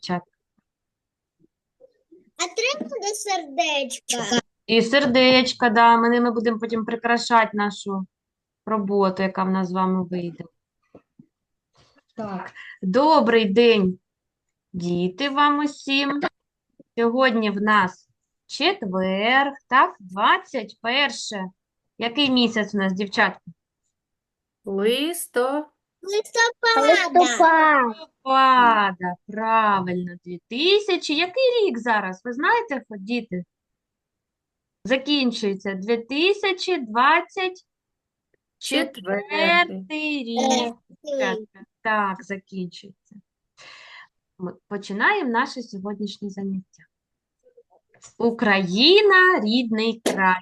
дівчат? А три буде сердечко. І сердечка, да, ми ними будемо потім прикрашати нашу роботу, яка в нас з вами вийде. Так, добрий день, діти вам усім. Сьогодні в нас четверг, так, 21. Який місяць у нас, дівчатка? Листо. Листопада. Листопада, правильно, 2000. Який рік зараз? Ви знаєте, діти? Закінчується 2024 Четвертий. рік. дівчатка. Так, закінчується. Ми починаємо наше сьогоднішнє заняття. Україна – рідний край.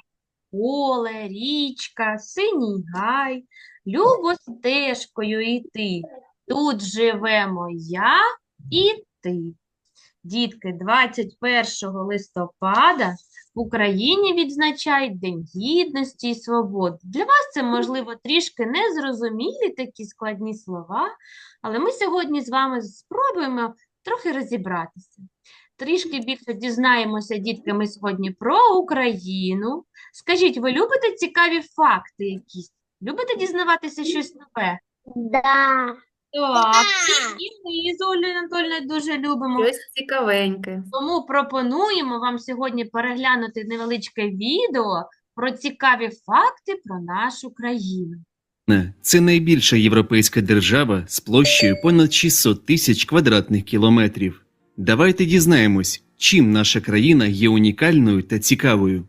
Поле, річка, синій гай, любо стежкою йти. Тут живемо я і ти. Дітки, 21 листопада в Україні відзначають День Гідності і Свободи. Для вас це, можливо, трішки незрозумілі такі складні слова, але ми сьогодні з вами спробуємо трохи розібратися. Трішки більше дізнаємося, дітки, ми сьогодні про Україну. Скажіть, ви любите цікаві факти якісь? Любите дізнаватися щось нове? Да. Так, і, і ми з Олею Анатольовною дуже любимо. Щось цікавеньке. Тому пропонуємо вам сьогодні переглянути невеличке відео про цікаві факти про нашу країну. Україна – це найбільша європейська держава з площею понад 600 тисяч квадратних кілометрів. Давайте дізнаємось, чим наша країна є унікальною та цікавою.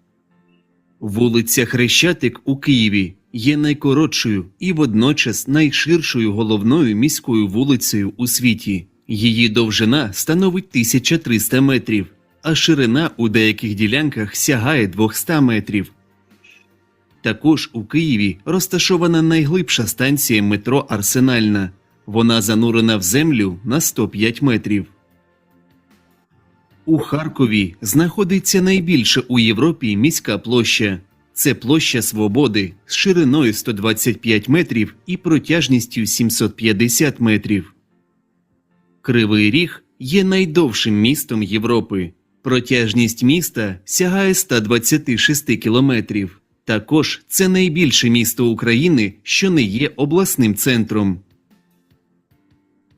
Вулиця Хрещатик у Києві є найкоротшою і водночас найширшою головною міською вулицею у світі. Її довжина становить 1300 метрів, а ширина у деяких ділянках сягає 200 метрів. Також у Києві розташована найглибша станція метро Арсенальна. Вона занурена в землю на 105 метрів. У Харкові знаходиться найбільша у Європі міська площа. Це площа Свободи з шириною 125 метрів і протяжністю 750 метрів. Кривий Ріг є найдовшим містом Європи. Протяжність міста сягає 126 кілометрів. Також це найбільше місто України, що не є обласним центром.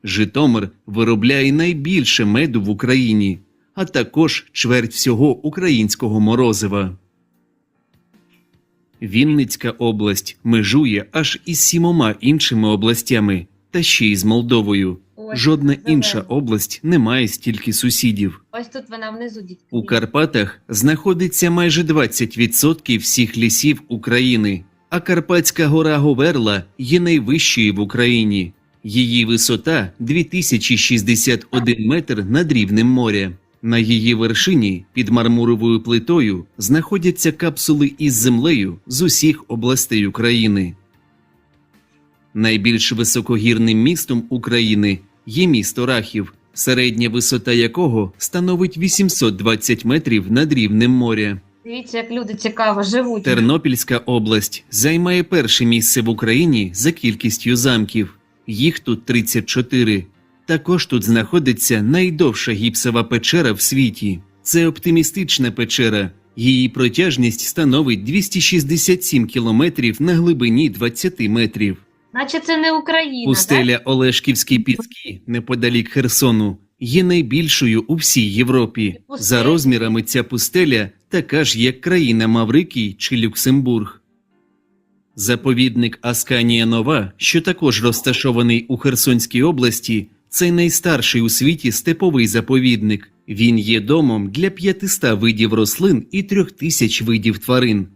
Житомир виробляє найбільше меду в Україні, а також чверть всього українського морозива. Вінницька область межує аж із сімома іншими областями та ще й з Молдовою. Ось, Жодна інша область не має стільки сусідів. Ось тут вона внизу, дітки. У Карпатах знаходиться майже 20% всіх лісів України, а Карпатська гора Говерла є найвищою в Україні. Її висота 2061 метр над рівнем моря. На її вершині під мармуровою плитою знаходяться капсули із землею з усіх областей України. Найбільш високогірним містом України є місто Рахів, середня висота якого становить 820 метрів над рівнем моря. Дивіться, як люди цікаво живуть. Тернопільська область займає перше місце в Україні за кількістю замків. Їх тут 34. Також тут знаходиться найдовша гіпсова печера в світі. Це оптимістична печера. Її протяжність становить 267 кілометрів на глибині 20 метрів. Наче це не Україна, Пустеля Олешківські Піски, неподалік Херсону, є найбільшою у всій Європі. Пустеля. За розмірами ця пустеля така ж, як країна Маврикій чи Люксембург. Заповідник Асканія Нова, що також розташований у Херсонській області, це найстарший у світі степовий заповідник. Він є домом для 500 видів рослин і 3000 видів тварин.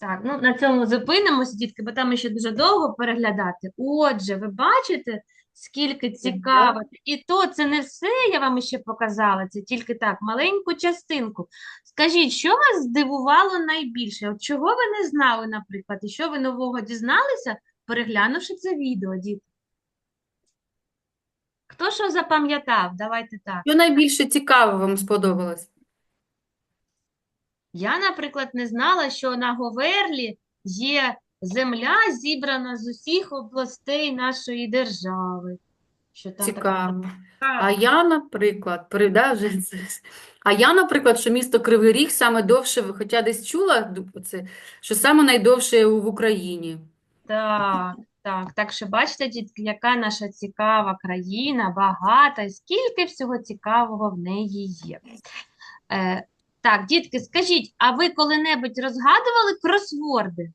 Так, ну на цьому зупинимося, дітки, бо там ще дуже довго переглядати. Отже, ви бачите, скільки цікаво. І то це не все я вам ще показала, це тільки так, маленьку частинку. Скажіть, що вас здивувало найбільше? От чого ви не знали, наприклад, і що ви нового дізналися, переглянувши це відео, діти? Хто що запам'ятав? Давайте так. Що найбільше цікаво вам сподобалось? Я, наприклад, не знала, що на Говерлі є земля, зібрана з усіх областей нашої держави. Що там Цікаво. А я, наприклад, при, да, вже це- а я, наприклад, що місто Кривий Ріг саме довше, хоча десь чула ду- це, що саме найдовше в Україні. Так, так. Так що бачите, дітки, яка наша цікава країна, багата, скільки всього цікавого в неї є. Е, так, дітки, скажіть, а ви коли-небудь розгадували кросворди?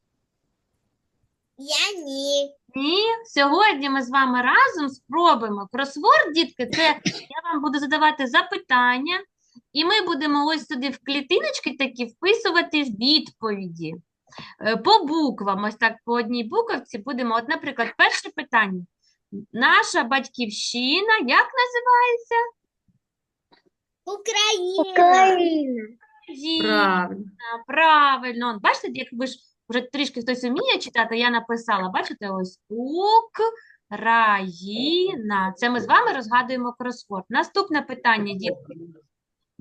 Я ні. Ні, сьогодні ми з вами разом спробуємо. Кросворд, дітки, це я вам буду задавати запитання, і ми будемо ось сюди в клітиночки такі вписувати відповіді. Е, По буквам, ось так по одній буковці будемо. От, наприклад, перше питання. Наша батьківщина, як називається? Україна. Україна, правильно. Он, Бачите, як ви ж вже трішки хтось вміє читати, я написала, бачите, ось Україна. Це ми з вами розгадуємо кросворд. Наступне питання, дітки.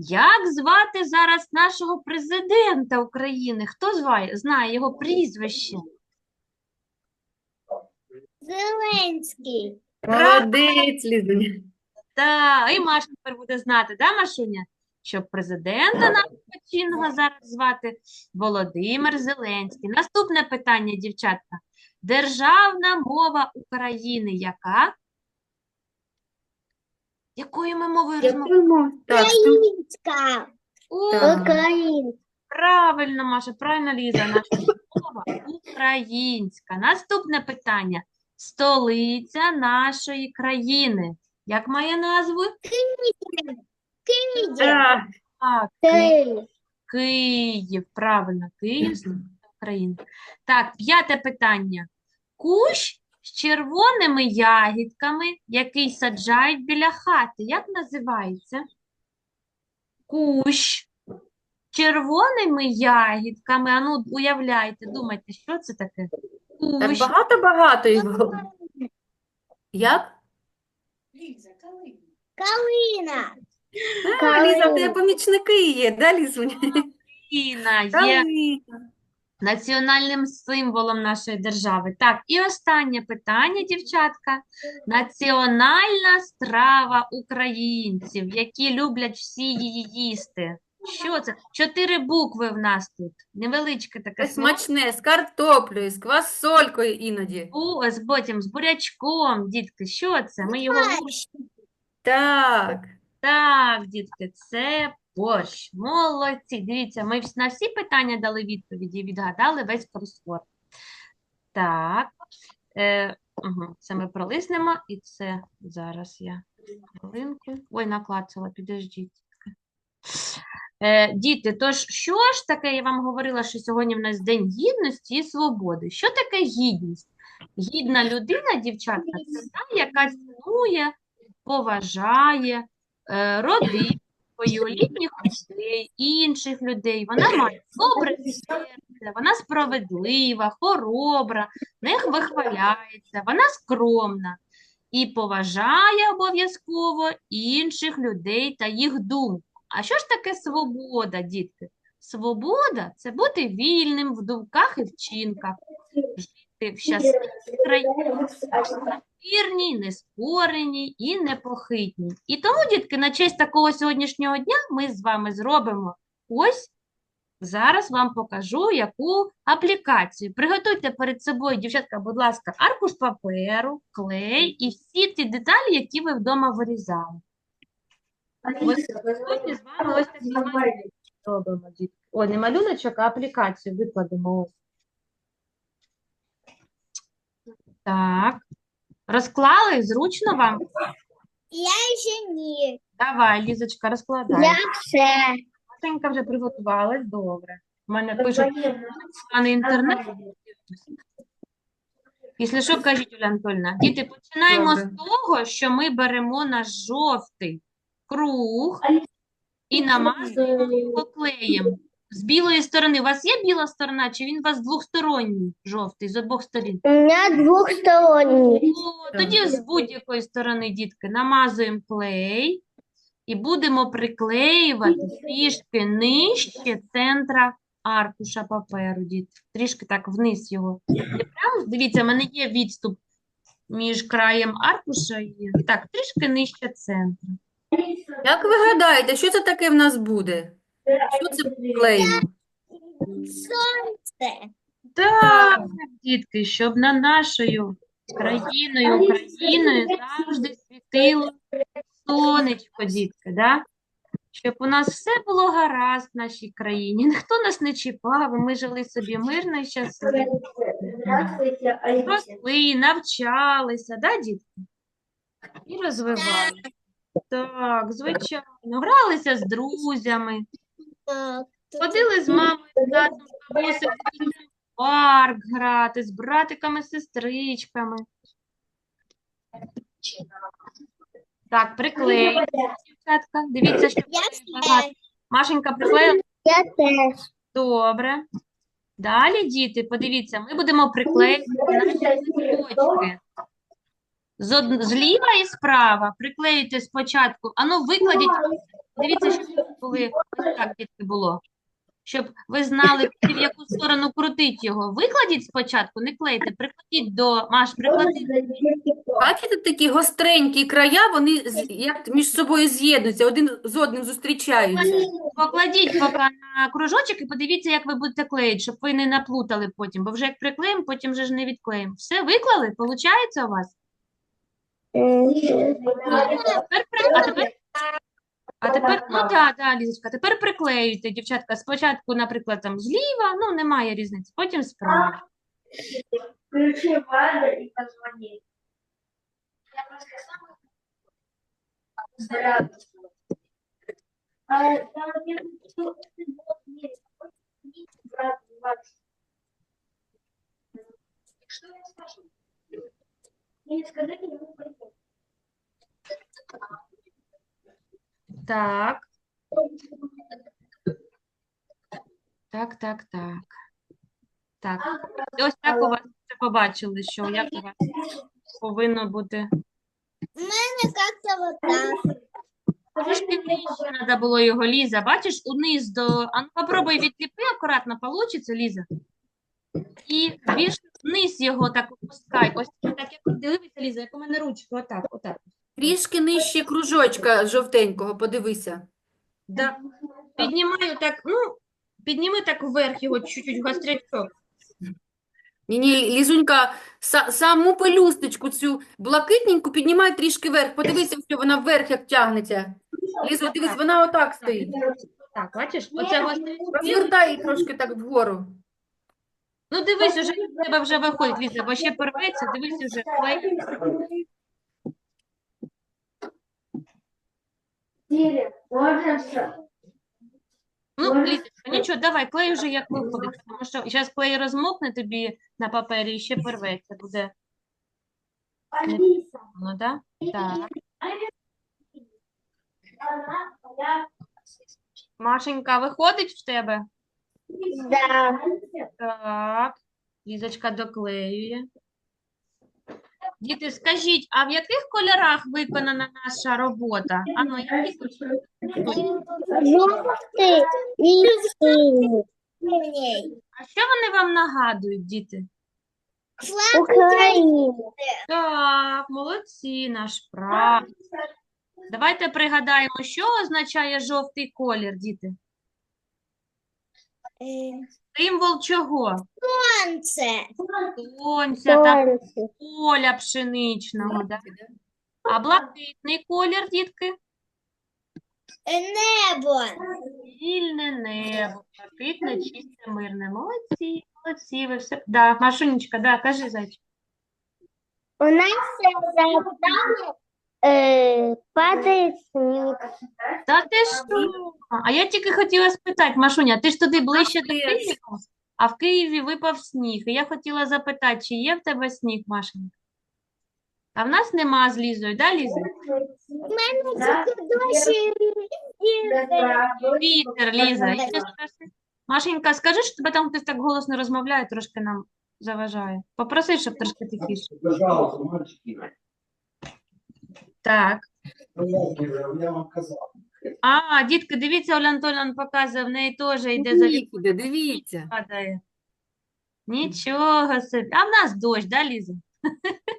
Як звати зараз нашого президента України? Хто зває, знає його прізвище? Зеленський. Молодець, Лізуня. Та, і Маша тепер буде знати, да, Машуня? Що президента нашого чинного зараз звати Володимир Зеленський. Наступне питання, дівчатка. Державна мова України яка? Якою ми мовою розмовляємо? Так, Українська. Так. Українська. правильно, Маша, правильно, Ліза, наша мова українська. Наступне питання. Столиця нашої країни. Як має назву? Київ. Так, Так, Київ. Київ, правильно, Київ, столиця України. Так, п'яте питання. Кущ з червоними ягідками, який саджають біля хати. Як називається? Кущ з червоними ягідками. Ану, уявляйте, думайте, що це таке? так Кущ. багато-багато його. Як? Калина. А, Ліза, в тебе помічники є, да, Лізуня? Україна є Калина. Національним символом нашої держави. Так, і останнє питання, дівчатка. Національна страва українців, які люблять всі її їсти. Що це? Чотири букви в нас тут. Невеличке таке Це слово. смачне, з картоплею, з квасолькою іноді. Бу- з потім з бурячком, дітки. Що це? Ми його Так. Так, дітки, це борщ. Молодці. Дивіться, ми на всі питання дали відповіді відгадали весь кросворд. Так. Е, угу, це ми пролиснемо, і це зараз я хвилинку. Ой, наклацала, підождіть. Е, діти, тож що ж таке, я вам говорила, що сьогодні в нас День гідності і свободи. Що таке гідність? Гідна людина, дівчатка, це та, яка цінує, поважає е, родину свою, літніх людей, інших людей. Вона має добре серце, вона справедлива, хоробра, не вихваляється, вона скромна і поважає обов'язково інших людей та їх думку. А що ж таке свобода, дітки? Свобода це бути вільним в думках і вчинках, жити в щасливій країні, вірній, неспореній і непохитній. І тому, дітки, на честь такого сьогоднішнього дня ми з вами зробимо ось зараз вам покажу яку аплікацію. Приготуйте перед собою, дівчатка, будь ласка, аркуш паперу, клей і всі ті деталі, які ви вдома вирізали. Ось сьогодні з вами ось такий малюнок робимо, дітки. Ой, не малюночок, а аплікацію викладемо ось. Так. Розклали? Зручно вам? Я ще ні. Давай, Лізочка, розкладай. Я все. Машенька вже приготувалась, добре. У мене пишуть, а не інтернет. Якщо що, кажіть, Оля Анатольовна. Діти, починаємо з того, що ми беремо наш жовтий круг і намазуємо його клеєм. З білої сторони. У вас є біла сторона, чи він у вас двосторонній жовтий, з обох сторін? У мене двохсторонній. О, тоді з будь-якої сторони, дітки, намазуємо клей і будемо приклеювати трішки нижче центра аркуша паперу, дітки. Трішки так вниз його. Прямо, дивіться, в мене є відступ між краєм аркуша і так, трішки нижче центру. Як ви гадаєте, що це таке в нас буде? Що це клеїмо? Сонце. Так, дітки, щоб на нашою країною, Україною завжди світило сонечко, дітки, да? Щоб у нас все було гаразд в нашій країні, ніхто нас не чіпав, ми жили собі мирно і щасливо. Росли, навчалися, да, дітки? І розвивалися. Так, звичайно. Гралися з друзями. Ходили з мамою, з татом, з бабусею в парк грати, з братиками, сестричками. Так, приклеїмо, дівчатка. Дивіться, що багато. Машенька приклеїла. Я теж. Добре. Далі, діти, подивіться, ми будемо приклеювати наші листочки. З од... Зліва і справа приклеїте спочатку. Ану, викладіть. Дивіться, щоб були ось так, дітки, було. Щоб ви знали, в яку сторону крутить його. Викладіть спочатку, не клейте, прикладіть до Маш, прикладіть. Бачите, такі гостренькі края, вони з- як між собою з'єднуються, один з одним зустрічаються. Покладіть поки на кружочок і подивіться, як ви будете клеїти, щоб ви не наплутали потім. Бо вже як приклеїмо, потім вже ж не відклеїмо. Все, виклали? Получається у вас? Тепер, при- а тепер, а тепер, ну да, да, Лізочка, тепер приклеюйте, дівчатка, спочатку, наприклад, там зліва, ну немає різниці, потім справа. Включи Валя и позвони. Я просто сам. А не брат. Что я скажу? Не. Так. Так, так, так. Так. І ось так у вас вже побачили, що як у вас повинно бути. У мене як-то вот так. Трошки нижче треба було його, Ліза. Бачиш, униз до... А ну, попробуй відліпи акуратно, получиться, Ліза. І більш вниз його так опускай. Ось так, як дивися, Ліза, як у мене ручка, отак, отак. Трішки нижче кружочка жовтенького, подивися. Да. Піднімаю так, ну, підніми так вверх його чуть-чуть гострячок. Ні-ні, Лізунька, са- саму пелюсточку цю блакитненьку піднімай трішки вверх. Подивися, що вона вверх як тягнеться. Лізо, дивись, вона отак стоїть. Так, бачиш, оце гострячок. Розвертай її трошки так вгору. Ну, дивись, уже в тебе вже виходить, Ліза, бо ще порветься, дивись уже. Клей. Сири, можно все? Ну, Лізочка, нічого, давай, клей вже як виходить, тому що зараз клей розмокне тобі на папері і ще порветься, буде, Алиса. ну, да? Так. Она, я. Машенька, виходить в тебе? Да. Так, Лізочка доклеює. Діти, скажіть, а в яких кольорах виконана наша робота? Ану, які кольори? Жовтий. А що вони вам нагадують, діти? Флаг. Так, молодці, наш прав. Давайте пригадаємо, що означає жовтий колір, діти? Символ чого? Сонце. Сонця Сонце. поля пшеничного, да? А блакитний колір, дітки? Небо. Вільне небо, блакитне, чисте, мирне. Молодці, молодці, ви все. Да, Машунечка, да, кажи, зайчик. У нас за окном е, падає сніг. Та ти що? А я тільки хотіла спитати, Машуня, ти ж туди ближче до Києва, а в Києві випав сніг. І я хотіла запитати, чи є в тебе сніг, Машенька? А в нас нема з Лізою, да, Ліза? У мене тільки дощі Вітер, Ліза. І ти скажи- Машенька, скажи, що тебе там хтось так голосно розмовляє, трошки нам заважає. Попроси, щоб трошки тихіше. Пожалуйста, мальчики, Так. я вам казав. А, дітки, дивіться, Оля Антоновна показує, в неї теж йде за Іде, дивіться. падає. Нічого собі. А в нас дощ, да, Ліза?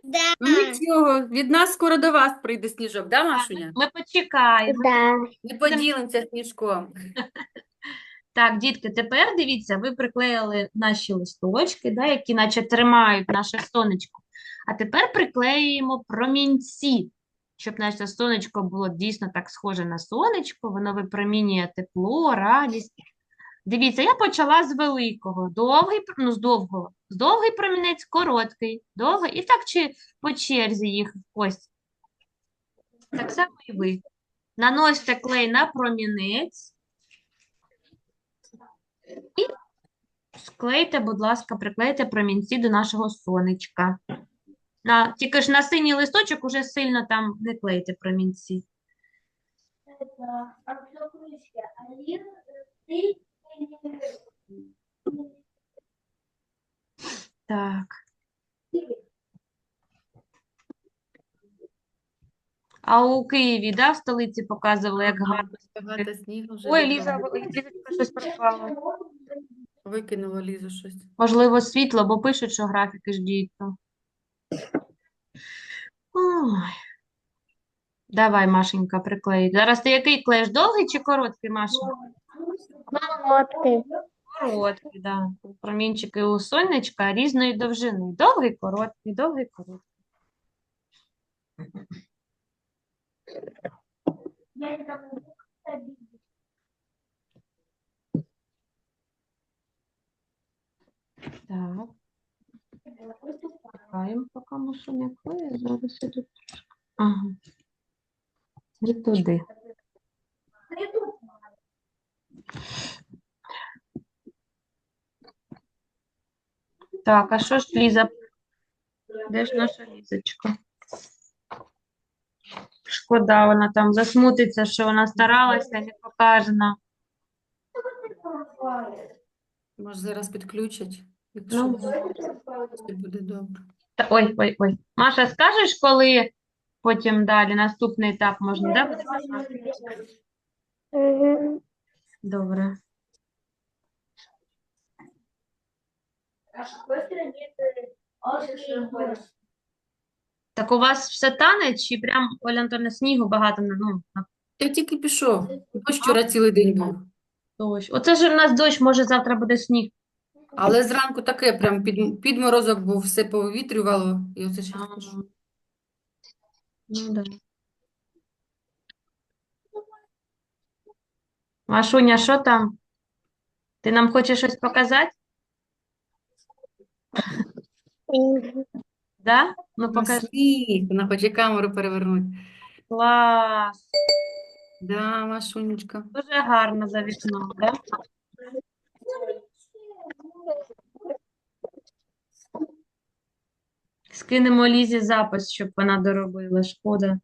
Да. Ну, нічого, від нас скоро до вас прийде сніжок, да, Машуня? Ми почекаємо. Да. Не поділимося сніжком. Так, дітки, тепер дивіться, ви приклеїли наші листочки, да, які наче тримають наше сонечко. А тепер приклеюємо промінці, щоб наше сонечко було дійсно так схоже на сонечко, воно випромінює тепло, радість. Дивіться, я почала з великого, довгий, ну, з довгого, з довгий промінець, короткий, довгий, і так чи по черзі їх ось. Так само і ви. Наносите клей на промінець. І Склейте, будь ласка, приклейте промінці до нашого сонечка. На, тільки ж на синій листочок уже сильно там не клейте промінці. Так. А у Києві, да, в столиці показували, як гарно. Багато снігу вже Ой. Ліза, Лізочка щось пропало. Викинула Лізу щось. Можливо, світло, бо пишуть, що графіки ж дійсно. Ой. Давай, Машенька, приклеїть. Зараз ти який клеїш? Довгий чи короткий, Маша? Короткий. Короткий, да. Промінчики у сонечка різної довжини. Довгий, короткий, довгий, короткий. Так. Чекаємо, поки Маша не клеє. Зараз я тут трошки. Ага. І туди. Так, а що ж Ліза? Де ж наша Лізочка? Шкода, вона там засмутиться, що вона старалася, не покаже нам. Може, зараз підключать, якщо Ну. все буде добре. Та, ой, ой, ой. Маша, скажеш, коли потім далі наступний етап можна, да? буде показувати? Мгм. Добре. А с какой стороны это острый город? Так у вас все тане, чи прям, Оля Антонівна, снігу багато на, ну, на Я тільки пішов. Дощ вчора цілий день був. дощ? Оце ж у нас дощ, може завтра буде сніг. Але зранку таке прям під, підморозок був, все повітрювало. І оце ще Ну, да. Машуня, що там? Ти нам хочеш щось показати? Да? Ну, покажи. сніг. Вона хоче камеру перевернути. Клас. Да, Машунечка. Дуже гарно за вікном, да? Скинемо Лізі запис, щоб вона доробила. Шкода.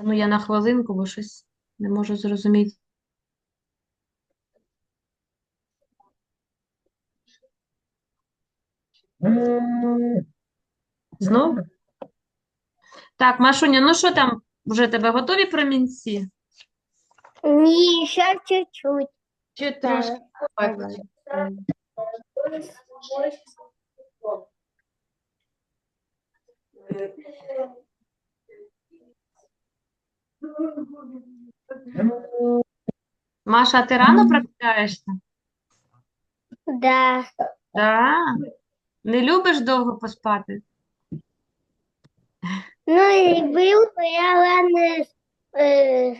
Ну, я на хвилинку, бо щось не можу зрозуміти. Знов? Так, Машуня, ну що там? Вже тебе готові промінці? Не, еще чуть-чуть. Чи трошки? Давай. Маша, ти рано прокидаєшся? Да. Да. Не любиш довго поспати? Ну и был, но я ладно э,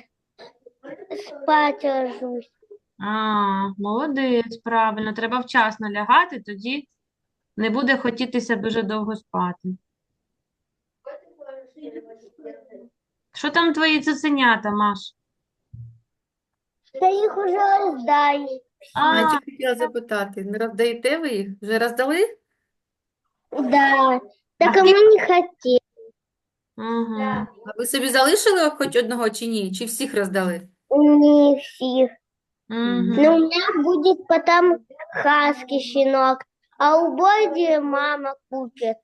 спать ложусь. А, молодець, правильно. Треба вчасно лягати, тоді не буде хотітися дуже довго спати. Що там твої цуценята, Маш? Да их уже раздали. А, А, я тільки хотіла запитати, не роздаєте ви їх? Вже роздали? Да. Так а мы не хотим. угу. А ви собі залишили хоч одного чи ні? Чи всіх роздали? Не всех. Угу. Но у меня будет потом хаски щенок, а у Бойди мама купит.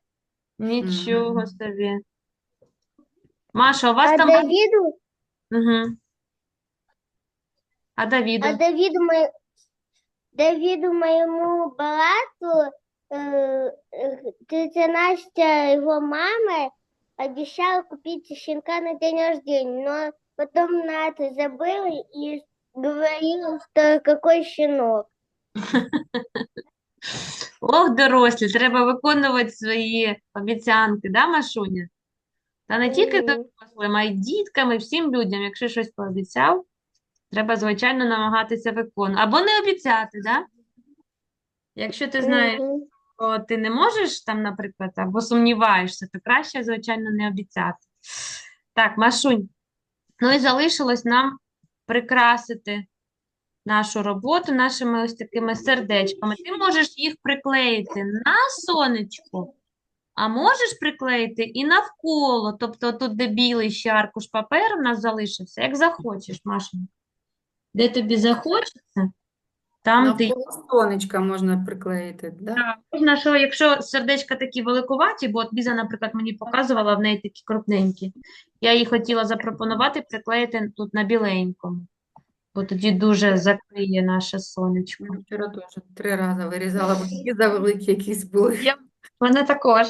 Нічого собі. Маша, у вас А там Давиду Угу. А Давіду? А Давиду, мо- Давиду моему брату, э, э, тетя Настя, его мама, обещала купить щенка на день рождения, но потом на это забыла и говорила, что какой щенок. Ох, дорослі, треба виконувати свої обіцянки, да, Машуня? Та не тільки дорослим, а й діткам, і всім людям. Якщо щось пообіцяв, треба, звичайно, намагатися виконувати. Або не обіцяти, да? Якщо ти знаєш, Мгм. Що ти не можеш там, наприклад, або сумніваєшся, то краще, звичайно, не обіцяти. Так, Машунь, ну і залишилось нам прикрасити нашу роботу нашими ось такими сердечками. Ти можеш їх приклеїти на сонечко, а можеш приклеїти і навколо. Тобто тут, де білий ще аркуш паперу в нас залишився, як захочеш, Машенька. Де тобі захочеться, там ти Навколо сонечка можна приклеїти, да? Так, Можна, що якщо сердечка такі великуваті, бо от Ліза, наприклад, мені показувала, в неї такі крупненькі. Я їй хотіла запропонувати приклеїти тут на біленькому, бо тоді дуже закриє наше сонечко. Я Вчора теж три рази вирізала, бо такі завеликі якісь були. Я- Мене також.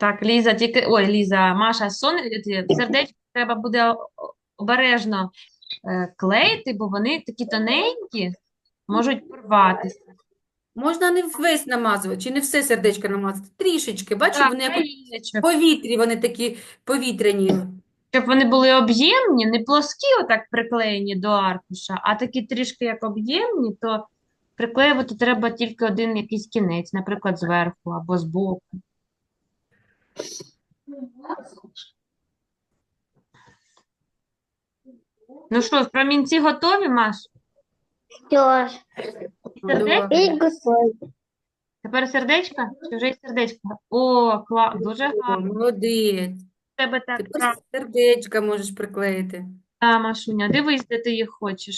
Так, Ліза, тільки. Ой, Ліза, Маша, сон... сердечко треба буде обережно е, клеїти, бо вони такі тоненькі, можуть порватися. Можна не весь намазувати, чи не все сердечко намазати, трішечки, бачиш, Так, вони як краєчок. повітрі, вони такі повітряні. Щоб вони були об'ємні, не плоскі отак приклеєні до аркуша, а такі трішки як об'ємні, то приклеювати треба тільки один якийсь кінець, наприклад, зверху або збоку. Ну що, промінці готові, Маш? Сердечко? Тепер сердечко? Чи вже сердечко? О, кла... дуже О, гарно. молодець. Тебе так Тепер сердечка можеш приклеїти. Машуня. Дивись, де ти їх хочеш.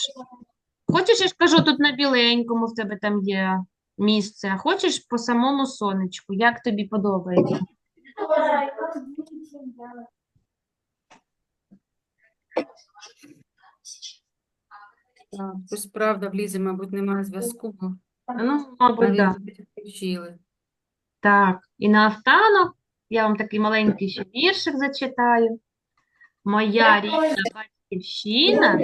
Хочеш, я ж кажу, тут на біленькому в тебе там є місце, а хочеш по самому сонечку. Як тобі подобається? Так, ось правда, в Лізі, мабуть, немає зв'язку, бо Ну, мабуть, так. навіть включили. Так, і наостанок я вам такий маленький ще віршик зачитаю. Моя рідна батьківщина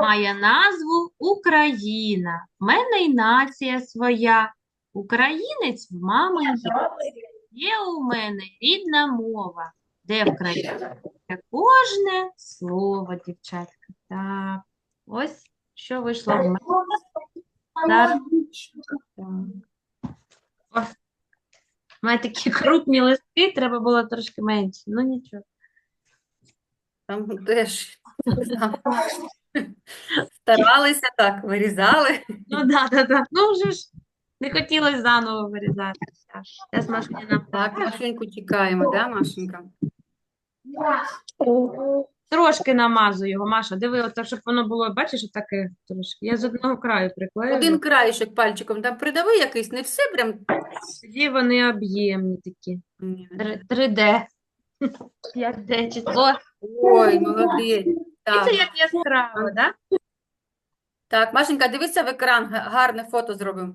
має назву Україна. В мене й нація своя. Українець в мами є. Є у мене рідна мова, де в країні кожне слово, дівчатка. Так, ось що вийшло в мене. Зараз. Так. У мене такі крупні листи, треба було трошки менше. Ну нічого. Там теж там старалися так, вирізали. Ну да, да, да. Ну вже ж не хотілося заново вирізати. Зараз Машуня нам Так, Машеньку чекаємо, да, Машенька? Трошки намазую його, Маша. Диви, от, щоб воно було, бачиш, отаке трошки. Я з одного краю приклею. Один краєшок пальчиком там придави якийсь, не все прям. Тоді вони об'ємні такі. 3D. 5D. чи- О, Ой, молодець. і Так, це як яскраво, да? так, Машенька, дивися в екран, га- гарне фото зробимо.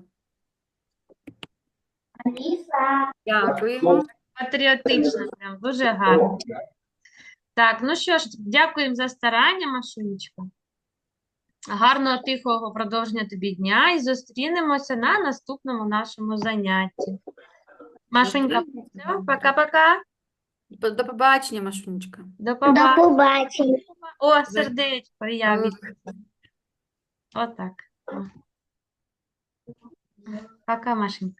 Дякуємо. Патріотично, прям дуже гарно. Так, ну що ж, дякуємо за старання, Машунечка. Гарного, тихого продовження тобі дня і зустрінемося на наступному нашому занятті. Машунька, все, пока-пока. До побачення, Машунечка. До До побачення. побачення. О, сердечко, я Молодець. від- Отак. Пока, Машенька.